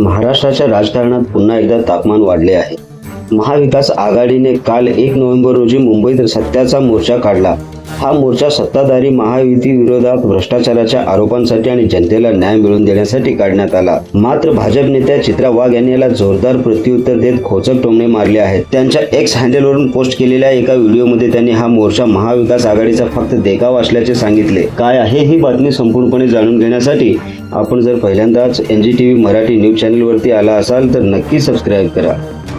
महाराष्ट्राच्या राजकारणात पुन्हा एकदा तापमान वाढले आहे. महाविकास आघाडीने काल एक नोव्हेंबर रोजी मुंबईत सत्याचा मोर्चा काढला. हा मोर्चा सत्ताधारी महायुती विरोधात भ्रष्टाचाराच्या आरोपांसाठी आणि जनतेला न्याय मिळवून देण्यासाठी काढण्यात आला. मात्र भाजप नेत्या चित्रा वाघ यांनी याला जोरदार प्रत्युत्तर देत खोचक टोमणे मारले आहेत. त्यांच्या एक्स हँडलवरून पोस्ट केलेल्या एका व्हिडिओमध्ये त्यांनी हा मोर्चा महाविकास आघाडीचा फक्त देखाव असल्याचे सांगितले. काय आहे ही बातमी संपूर्णपणे जाणून घेण्यासाठी आपण जर पहिल्यांदाच N G T V Marathi news चॅनलवरती आला असाल तर नक्की सबस्क्राईब करा.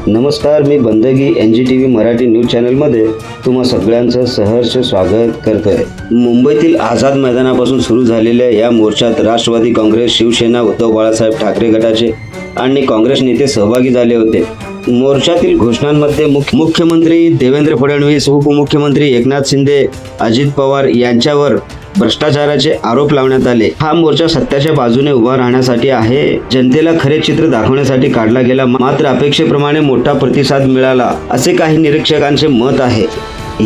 नमस्कार मी Bandagi N G T V Marathi news चॅनलमध्ये तुम्हा सगळ्यांचं सहर्ष स्वागत करतोय. मुंबईतील आझाद मैदानापासून सुरू झालेल्या या मोर्चात राष्ट्रवादी काँग्रेस शिवसेना उद्धव बाळासाहेब ठाकरे गटाचे आणि काँग्रेस नेते सहभागी झाले होते. मोर्चातील घोषणांमध्ये मुख्य मुख्यमंत्री देवेंद्र फडणवीस उपमुख्यमंत्री एकनाथ शिंदे अजित पवार यांच्यावर भ्रष्टाचाराचे आरोप लावण्यात आले. हा मोर्चा सत्याच्या बाजूने उभा राहण्यासाठी आहे. जनतेला खरे चित्र दाखवण्यासाठी काढला गेला मात्र अपेक्षेप्रमाणे मोठा प्रतिसाद मिळाला असे काही निरीक्षकांचे मत आहे.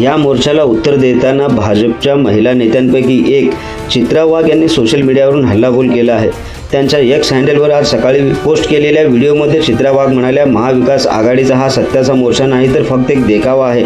या मोर्चाला उत्तर देताना भाजपच्या महिला नेत्यांपैकी एक चित्रा वाघ यांनी सोशल मीडियावरून हल्लाबोल केला आहे. त्यांच्या एक्स हँडलवर आज सकाळी पोस्ट केलेल्या व्हिडिओमध्ये चित्रा वाघ म्हणाल्या महाविकास आघाडीचा हा सत्याचा मोर्चा नाही तर फक्त एक देखावा आहे.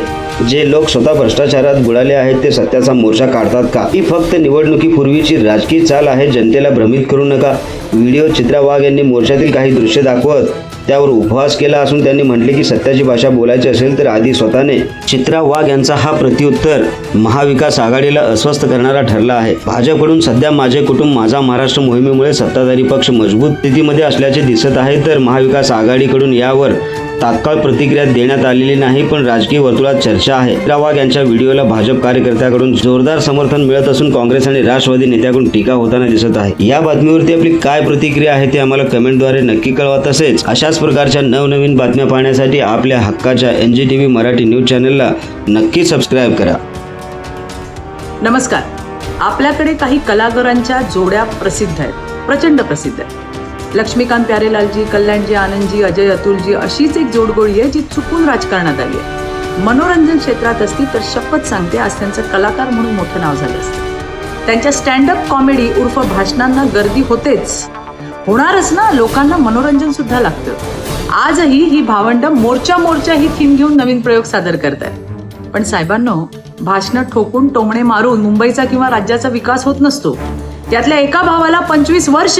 जे लोक स्वतः भ्रष्टाचारात बुडाले आहेत ते सत्याचा मोर्चा काढतात का? ही फक्त निवडणुकीपूर्वीची राजकीय चाल आहे. जनतेला भ्रमित करू नका. व्हिडिओ चित्रा वाघ यांनी मोर्चातील काही दृश्य दाखवत त्यावर उपवास केला असून त्यांनी म्हटले की सत्याची भाषा बोलायची असेल तर आधी स्वतःने चित्रा वाघ यांचा हा प्रत्युत्तर महाविकास आघाडीला अस्वस्थ करणारा ठरला आहे. भाजपकडून सध्या माझे कुटुंब माझा महाराष्ट्र मोहिमेमुळे सत्ताधारी पक्ष मजबूत स्थितीमध्ये असल्याचे दिसत आहे. तर महाविकास आघाडीकडून यावर तात्काळ प्रतिक्रिया देण्यात आलेली नाही पण राजकीय वर्तुळात चर्चा आहे. चित्रा वाघ यांच्या व्हिडिओला भाजप कार्यकर्त्याकडून जोरदार समर्थन मिळत असून काँग्रेस आणि राष्ट्रवादी नेत्याकडून टीका होताना दिसत आहे. या बातमीवरती आपली काय प्रतिक्रिया आहे ते आम्हाला कमेंटद्वारे नक्की कळवा. तसेच अशाच प्रकारच्या नवनवीन बातम्या पाहण्यासाठी आपल्या हक्काच्या N G T V Marathi news चॅनलला नक्की सबस्क्राईब करा. नमस्कार. आपल्याकडे काही कलाकारांच्या जोड्या प्रसिद्ध आहेत. प्रचंड प्रसिद्ध आहेत. लक्ष्मीकांत प्यारेलालजी कल्याणजी आनंदजी अजय अतुलजी अशीच एक जोडगोळी आहे जी चुकून राजकारणात आली आहे. मनोरंजन क्षेत्रात असती तर शपथ सांगते आज त्यांचं कलाकार म्हणून मोठं नाव झालं असतं. त्यांच्या स्टँडअप कॉमेडी उर्फ भाषणांना गर्दी होतेच. होणारच ना लोकांना मनोरंजन सुद्धा लागतं. आजही ही भावंड मोर्चा मोर्चा ही थीम घेऊन नवीन प्रयोग सादर करतात पण साहेबांनो भाषणं ठोकून टोमणे मारून मुंबईचा किंवा राज्याचा विकास होत नसतो. त्यातल्या एका भावाला पंचवीस वर्ष.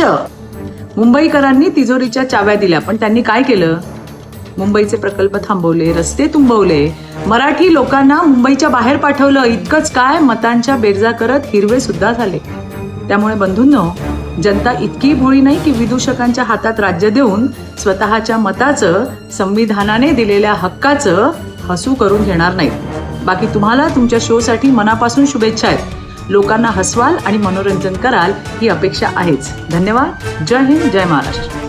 मुंबईकरांनी तिजोरीच्या चाव्या दिल्या. पण त्यांनी काय केलं? मुंबईचे प्रकल्प थांबवले रस्ते तुंबवले. मराठी लोकांना मुंबईच्या बाहेर पाठवलं. इतकंच काय? मतांच्या बेरजा करत हिरवे सुद्धा झाले. त्यामुळे बंधूंनो जनता इतकी भोळी नाही की विदूषकांच्या हातात राज्य देऊन स्वतःच्या मताचं संविधानाने दिलेल्या हक्काचं हसू करून घेणार नाहीत. बाकी तुम्हाला तुमच्या शोसाठी मनापासून शुभेच्छा आहेत. लोकांना हसवाल आणि मनोरंजन कराल ही अपेक्षा आहेच. धन्यवाद. जय हिंद जय महाराष्ट्र.